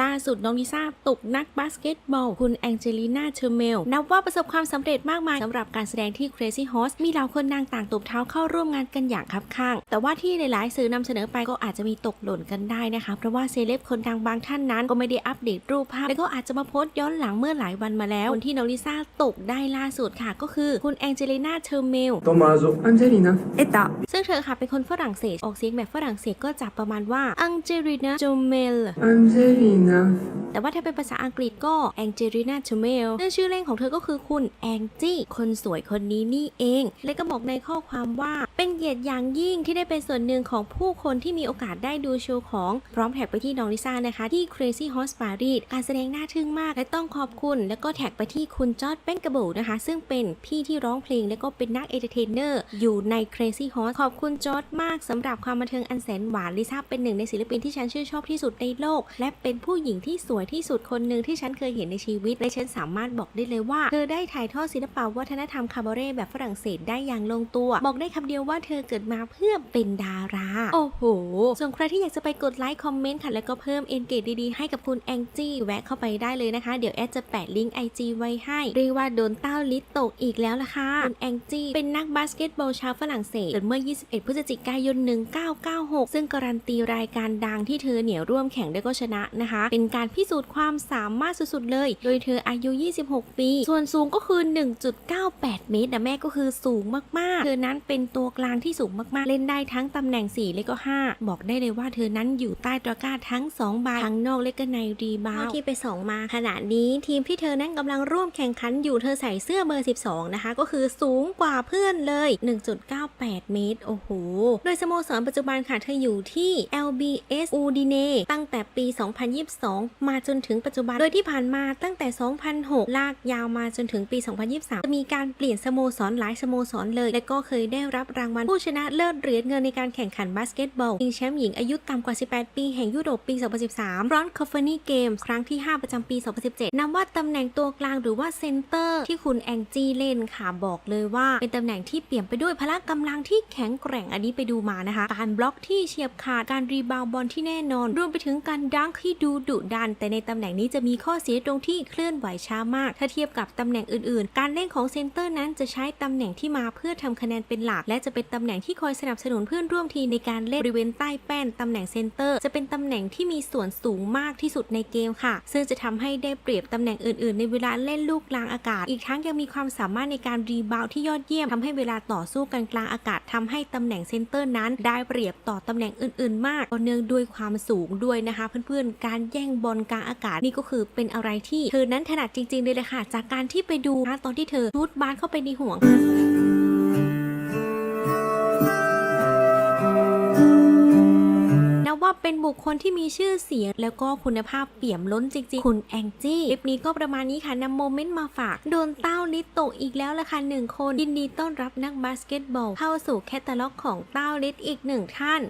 ล่าสุดน้องลิซ่าตกนักบาสเกตบอล คุณแองเจลิน่าเชอร์เมล นับว่าประสบความสำเร็จมากมายสำหรับการแสดงที่ Crazy Horse มีเหล่าคนนางต่างตบเท้าเข้าร่วมงานกันอย่างคับข้าง แต่ว่าที่หลายๆสื่อนำเสนอไปก็อาจจะมีตกหล่นกันได้นะคะ เพราะว่าเซเลบคนดังบางท่านนั้นก็ไม่ได้อัปเดตรูปภาพ และก็อาจจะมาโพสต์ย้อนหลังเมื่อหลายวันมาแล้ว คนที่น้องลิซ่าตกได้ล่าสุดค่ะ ก็คือคุณแองเจลิน่าเชอร์เมล Tommaso, Angelina, Età. ซึ่งเธอค่ะเป็นคนฝรั่งเศสออกเสียงแบบฝรั่งเศสก็จะประมาณว่าอังเจลิน่าโจเมลแต่ว่าถ้าเป็นภาษาอังกฤษก็แองเจลิน่าชเมลซึ่งชื่อเล่นของเธอก็คือคุณแองจี้คนสวยคนนี้นี่เอง และก็บอกในข้อความว่า เป็นเกียรติอย่างยิ่งที่ได้เป็นส่วนหนึ่งของผู้คนที่มีโอกาสได้ดูโชว์ของ พร้อมแท็กไปที่น้องลิซ่านะคะ ที่ Crazy Horse Paris การแสดงน่าทึ่งมาก และต้องขอบคุณ แล้วก็แท็กไปที่คุณจอร์ดเบนกระบูนะคะ ซึ่งเป็นพี่ที่ร้องเพลงและก็เป็นนักเอนเตอร์เทนเนอร์อยู่ใน Crazy Horse ขอบคุณจอร์ดมากสำหรับความบันเทิงอันแสนหวานลิซ่าเป็นหนึ่งในศิลปินที่ฉันชื่นชอบที่สุดในโลก และเป็นผู้หญิงที่สวยที่สุดคนหนึ่งที่ฉันเคยเห็นในชีวิตและฉันสามารถบอกได้เลยว่า เธอได้ถ่ายทอดศิลปวัฒนธรรมคาบาเร่แบบฝรั่งเศสได้อย่างลงตัว บอกได้คำเดียวว่าเธอเกิดมาเพื่อเป็นดารา โอ้โห ส่วนใครที่อยากจะไปกดไลค์คอมเมนต์ค่ะแล้วก็เพิ่มเอนเกจดีๆให้กับคุณแองจี้แวะเข้าไปได้เลยนะคะ เดี๋ยวแอดจะแปะลิงก์ไอจีไว้ให้เรียกว่าโดนเต้าลิตตกอีกแล้วล่ะค่ะคุณแองจี้เป็นนักบาสเกตบอลชาวฝรั่งเศสเกิดเมื่อ 21 พฤศจิกายน 1996 ซึ่งการันตีรายการดังที่เธอเหนียวร่วมแข่งได้ก็ชนะนะคะเป็นการพิสูจน์ความสามารถสุดๆเลย โดยเธออายุ 26 ปี ส่วนสูงก็คือ 1.98 เมตรนะแม่ก็คือสูงมากๆ เธอนั้นเป็นตัวกลางที่สูงมากๆ เล่นได้ทั้งตำแหน่ง 4 และก็ 5 บอกได้เลยว่าเธอนั้นอยู่ใต้ตะกร้าทั้ง2ใบทั้งนอกและก็ในรีบาวที่ไป 2 มาขณะนี้ทีมที่เธอนั้นกำลังร่วมแข่งขันอยู่เธอใส่เสื้อเบอร์ 12 นะคะ ก็คือสูงกว่าเพื่อนเลย 1.98 เมตร โอ้โห โดยสโมสรปัจจุบันค่ะเธออยู่ที่ LBS Udine ตั้งแต่ปี 2022มาจนถึงปัจจุบัน โดยที่ผ่านมาตั้งแต่ 2006 ลากยาวมาจนถึงปี 2023 จะมีการเปลี่ยนสโมสรหลายสโมสรเลย และก็เคยได้รับรางวัลผู้ชนะเลิศเหรียญเงินในการแข่งขันบาสเกตบอลชิงแชมป์หญิงอายุต่ำกว่า 18 ปีแห่งยุโรปปี 2013ร้อนคอฟเฟนี่เกมส์ครั้งที่ 5 ประจำปี 2017 นับว่าตำแหน่งตัวกลางหรือว่าเซนเตอร์ที่คุณแองจี้เล่นค่ะบอกเลยว่าเป็นตำแหน่งที่เปลี่ยมไปด้วยพละกำลังที่แข็งแกร่งอันนี้ไปดูมานะคะ การบล็อกที่เฉียบขาดการรีบาวด์บอลที่แน่นอน รวมไปถึงการดังที่ดูดุดัน แต่ในตำแหน่งนี้จะมีข้อเสียตรงที่เคลื่อนไหวช้ามาก ถ้าเทียบกับตำแหน่งอื่นๆ การเล่นของเซนเตอร์นั้นจะใช้ตำแหน่งที่มาเพื่อทำคะแนนเป็นหลัก และจะเป็นตำแหน่งที่คอยสนับสนุนเพื่อนร่วมทีมในการเล่นบริเวณใต้แป้นตำแหน่งเซนเตอร์ จะเป็นตำแหน่งที่มีส่วนสูงมากที่สุดในเกมค่ะ ซึ่งจะทำให้ได้เปรียบตำแหน่งอื่นๆ ในเวลาเล่นลูกกลางอากาศ อีกทั้งยังมีความสามารถในการรีบาวที่ยอดเยี่ยมทำให้เวลาต่อสู้กันกลางอากาศทำให้ตำแหน่งเซนเตอร์นั้น ได้เปรียบต่อตำแหน่งอื่น ๆ มากก็เนื่องด้วยความสูงด้วยนะคะ เพื่อนๆ การแย่งบอลกลางอากาศนี่ก็คือเป็นอะไรที่เธอนั้นถนัดจริงๆเลยเลยค่ะ จากการที่ไปดูนะตอนที่เธอชูดบาสเข้าไปในห่วงนับว่าเป็นบุคคลที่มีชื่อเสียง แล้วก็คุณภาพเปี่ยมล้นจริงๆ คุณแองจี้คลิปนี้ก็ประมาณนี้ค่ะนำโมเมนต์มาฝาก โดนเต้าลิตตกอีกแล้วละค่ะหนึ่งคนยินดีต้อนรับนักบาสเกตบอล เข้าสู่แคตตาล็อกของเต้าลิตอีกหนึ่งท่าน